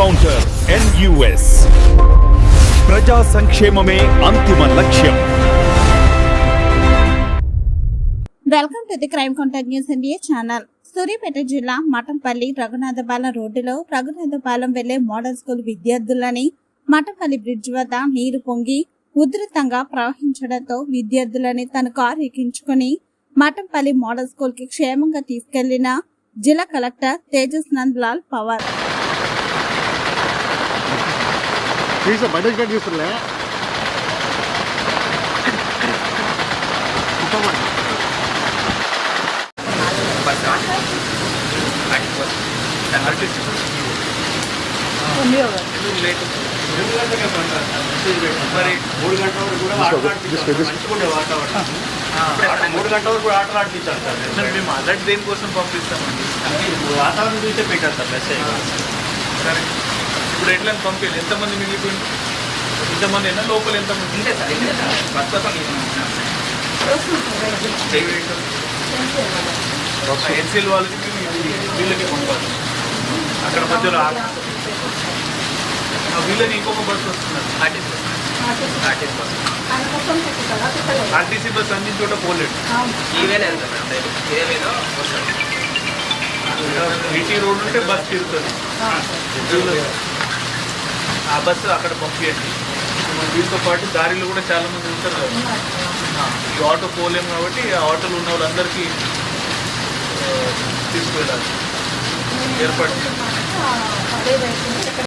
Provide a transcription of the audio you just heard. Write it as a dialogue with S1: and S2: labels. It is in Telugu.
S1: కౌంటర్ ఎన్యుఎస్ ప్రజా సంక్షేమమే అంతిమ లక్ష్యం
S2: welcome to the Crime Contact News India channel Suryapet జిల్లా మఠంపల్లి రఘునాథపాలెం రోడ్డులో రఘునాథపాలెం వెళ్ళే మోడల్ స్కూల్ విద్యార్థులని మఠంపల్లి బ్రిడ్జ్ వద్ద నీరు పొంగి ఉధృతంగా ప్రవహించడంతో విద్యార్థులని తన కారు ఎక్కించుకుని మఠంపల్లి మోడల్ స్కూల్కి క్షేమంగా తీసుకెళ్ళిన జిల్లా
S3: collector Tejas Nand Lal Pawar. ఆడిపించాలి sir. మంచిగా ఉండే వాతావరణం అక్కడ మూడు గంటల వరకు కూడా ఆటలు ఆడిపించాలి సార్
S4: సార్ మేము అలర్ట్ దేనికోసం పంపిస్తామండి
S3: మీరు వాతావరణం చూసే పెట్టారు సార్ మెసేజ్
S4: సరే ఇప్పుడు ఎట్లా పంపించాలి ఎంతమంది? మిగిలిపోయింది ఇంతమంది ఎంత లోపల ఎంతమంది ఎన్సీఎల్ వాళ్ళకి వీళ్ళకి పంపాలి. అక్కడ మధ్యలో వీళ్ళని ఇంకొక బస్సు వస్తున్నారు ఆర్టీసీ బస్. అన్ని చోట
S3: ఈవేళ వస్తాం.
S4: ఈటీ రోడ్ ఉంటే బస్ తిరుగుతుంది. ఆ బస్సు అక్కడ పంపించండి వీటితో పాటు దారిలో కూడా చాలా మంది ఉంటారు కదా. ఈ ఆటో పోలేము కాబట్టి ఆ ఆటోలో ఉన్న వాళ్ళందరికీ తీసుకువెళ్ళాలి. ఏర్పాటు